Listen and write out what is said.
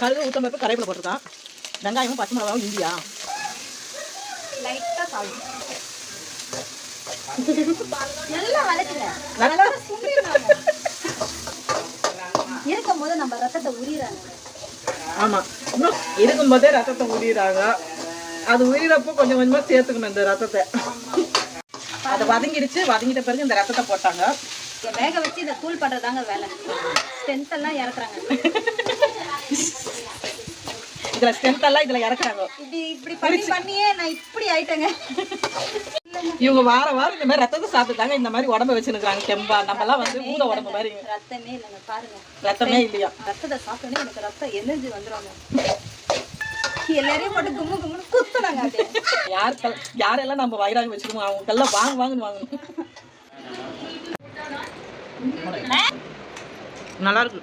கடுகு ஊத்தம்பருப்பு கரைப்பில் போட்டிருக்கான். வெங்காயமும் பச்சை மிளகாவும் இந்தியா. சால்ட் நல்லா இருக்கும் போது நம்ம ரத்தத்தை உரியிறாங்க ஆமா. இன்னும் இருக்கும்போதே ரத்தத்தை உரியிறாங்க அது உரியிறப்போ கொஞ்சம் கொஞ்சமா சேர்த்துக்கணும் இந்த ரத்தத்தை. அதை வதங்கிடுச்சு. வதங்கிட்ட பிறகு இந்த ரத்தத்தை போட்டாங்க. வேக வச்சு இந்த தூள் பண்றதாங்க வேலை. ஸ்ட்ரென்த் எல்லாம் இறக்குறாங்க. இதுல ஸ்ட்ரென்த் எல்லாம் இதுல இறக்குறாங்க. இப்படி இப்படி பண்ணி பண்ணியே நான் இப்படி ஆயிட்டேங்க. இவங்க வார வாரம் இந்த மாதிரி ரத்தத்தை சாப்பிட்டுட்டாங்க இந்த மாதிரி உடம்ப வச்சுருக்காங்க தெம்பா நம்ம எல்லாம் வந்து ஊத உடம்பு மாதிரி. ரத்தமே இல்லைங்க பாருங்க. ரத்தமே இல்லையா? ரத்தத்தை சாப்பிட்டோன்னே எனக்கு ரத்தம் எனர்ஜி வந்துருவாங்க எல்லாரையும் போட்டு கும்மு கும்முன்னு குத்துனாங்க யார் யாரெல்லாம் நம்ம வயிறாக வச்சிருக்கோம் அவங்களுக்கெல்லாம் வாங்க வாங்கன்னு வாங்கணும் நல்லா இருக்கு.